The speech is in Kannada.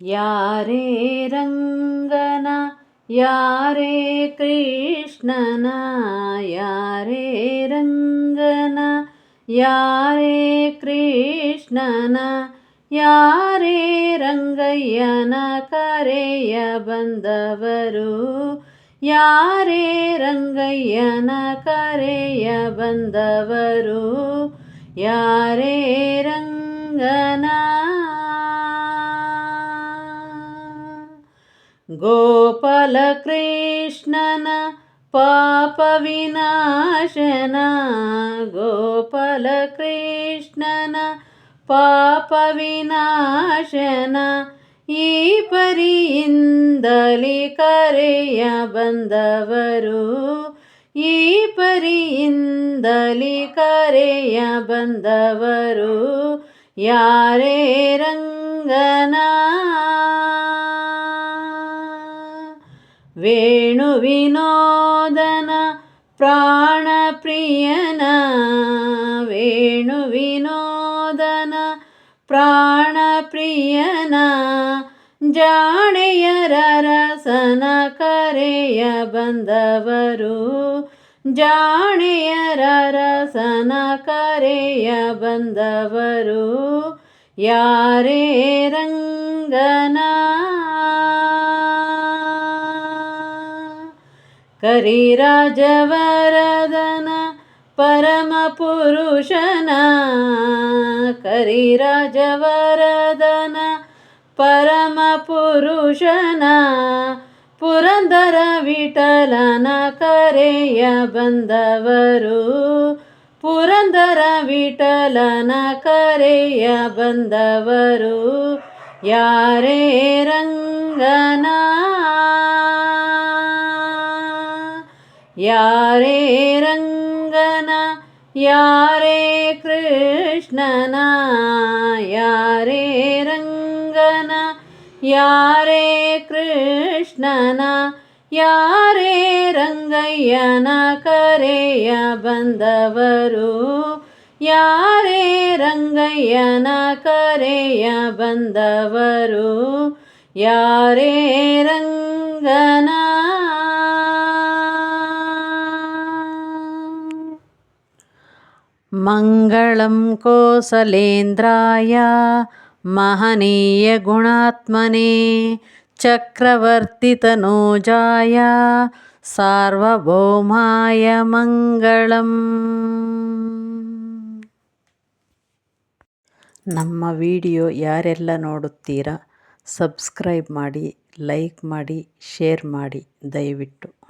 ಯಾರೇ ರಂಗನ, ಯಾರೇ ಕೃಷ್ಣನ, ಯಾರೇ ರಂಗನ, ಯಾರೇ ಕೃಷ್ಣನ, ಯಾರೇ ರಂಗಯ್ಯನ ಕರೆಯ ಬಂದವರು, ಯಾರೇ ರಂಗಯ್ಯನ ಕರೆಯ ಬಂದವರು, ಯಾರೇ ರಂಗನ ಗೋಪಾಲ ಕೃಷ್ಣನ ಪಾಪ ವಿನಾಶನ ಗೋಪಾಲ ಕೃಷ್ಣನ ಪಾಪ ವಿನಾಶನ ಈ ಪರಿಯಿಂದಲಿ ಕರೆಯ ಬಂದವರು ಈ ಪರಿಯಿಂದಲಿ ಕರೆಯ ಬಂದವರು ಯಾರೇ ರಂಗನ ವೇಣು ವಿನೋದನ प्राण ಪ್ರಿಯನ ವೇಣು ವಿನೋದನ ಪ್ರಾಣ ಪ್ರಿಯನ, ಜಾಣೆಯರ ರಸನ ಕರೆಯ ಬಂದವರು, ಜಾಣೆಯರ ರಸನ ಕರೆಯ ಬಂದವರು, ಯಾರೇ ರಂಗನ ಕರಿರಾಜವರದನ ಪರಮ ಪುರುಷನ ಕರಿರಾಜವರದನ ಪರಮ ಪುರುಷನ, ಪುರಂದರ ವಿಠಲನ ಕರೆಯ ಬಂದವರು, ಪುರಂದರ ವಿಠಲನ ಕರೆಯ ಬಂದವರು, ಯಾರೇ ರಂಗನ ಯಾರೇ ರಂಗನ, ಯಾರೇ ಕೃಷ್ಣನ, ಯಾರೇ ರಂಗನ, ಯಾರೇ ಕೃಷ್ಣನ, ಯಾರೇ ರಂಗಯ್ಯನ ಕರೆಯ ಬಂದವರು, ಯಾರೇ ರಂಗಯ್ಯನ ಕರೆಯ ಬಂದವರು, ಯಾರೇ ರಂಗನ मङ्गलं कोसलेन्द्राय महनीयगुणात्मने चक्रवर्तितनूजाय ಸಾರ್ವಭೌಮಾಯ ಮಂಗಳಂ ನಮ್ಮ ವಿಡಿಯೋ ಯಾರೆಲ್ಲ ನೋಡುತ್ತೀರಾ ಸಬ್ಸ್ಕ್ರೈಬ್ ಮಾಡಿ ಲೈಕ್ ಮಾಡಿ ಶೇರ್ ಮಾಡಿ ದಯವಿಟ್ಟು